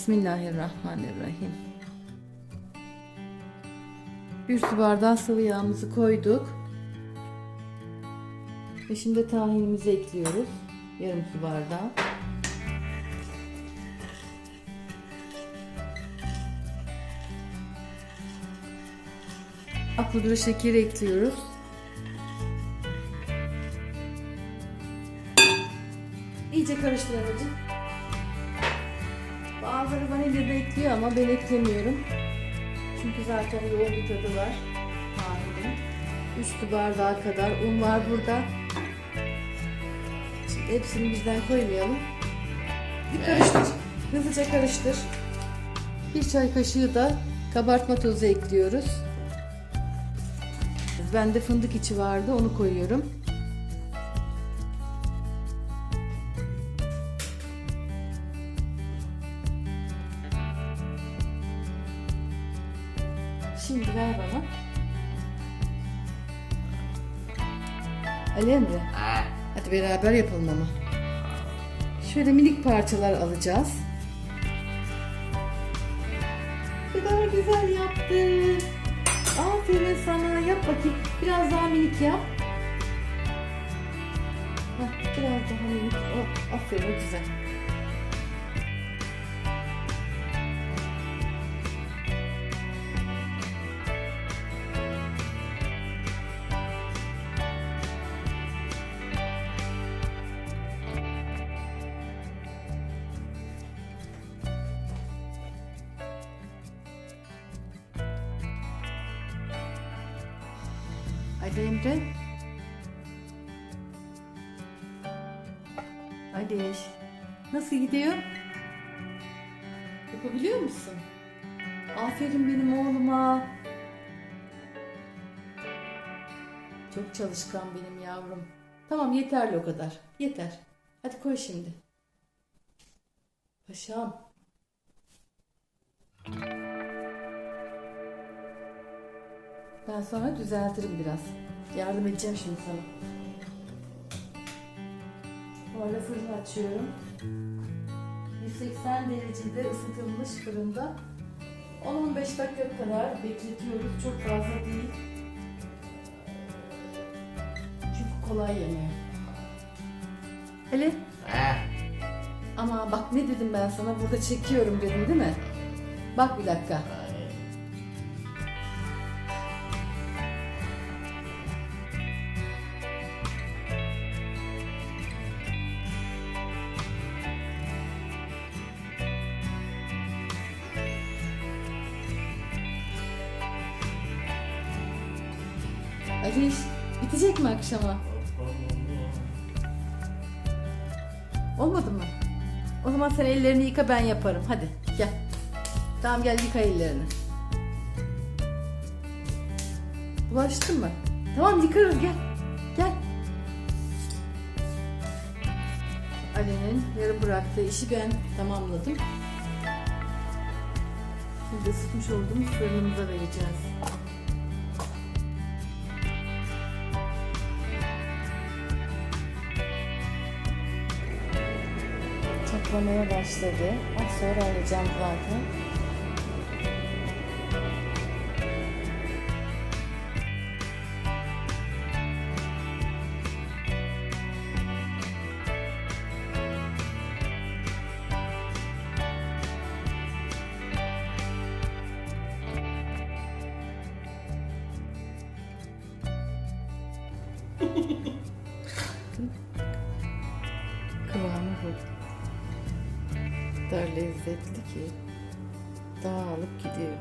Bismillahirrahmanirrahim. Bir su bardağı sıvı yağımızı koyduk. Ve şimdi tahinimizi ekliyoruz. Yarım su bardağı. Akpudra şekeri ekliyoruz. İyice karıştır anneciğim. Bazıları vanilya da ekliyor ama ben eklemiyorum. Çünkü zaten yoğun bir tadı var. Tahinin. 3 su bardağı kadar un var burada. Şimdi hepsini bizden koymayalım. Bir karıştır. Hızlıca karıştır. Bir çay kaşığı da kabartma tozu ekliyoruz. Bende fındık içi vardı onu koyuyorum. Şimdi ver bana. Ali Emre. Hadi beraber yapalım ama. Şöyle minik parçalar alacağız. Ne kadar güzel yaptın. Aferin sana. Yap bakayım. Biraz daha minik yap. Heh, biraz daha minik. Oh, aferin güzel. Hadi Emre. Hadi. Nasıl gidiyor? Yapabiliyor musun? Aferin benim oğluma. Çok çalışkan benim yavrum. Tamam yeterli o kadar. Yeter. Hadi koy şimdi. Paşam. Ben sonra düzeltirim biraz. Yardım edeceğim şimdi sana. Bu arada fırını açıyorum. 180 derecede ısıtılmış fırında 10-15 dakika kadar bekletiyoruz. Çok fazla değil. Çünkü kolay yanıyor. Hele. Ama bak ne dedim ben sana burada çekiyorum dedim değil mi? Bak bir dakika. Aliş bitecek mi akşama? Olmadı mı? O zaman sen ellerini yıka ben yaparım. Hadi gel. Tamam gel yıka ellerini. Bulaştın mı? Tamam yıkarız gel. Gel. Ali'nin yarım bıraktığı işi ben tamamladım. Şimdi ısıtmış olduğumuz fırınımıza vereceğiz. Toplamaya başladı. Az sonra alacağım zaten. Kıvamı bu kadar lezzetli ki dağılıp gidiyor.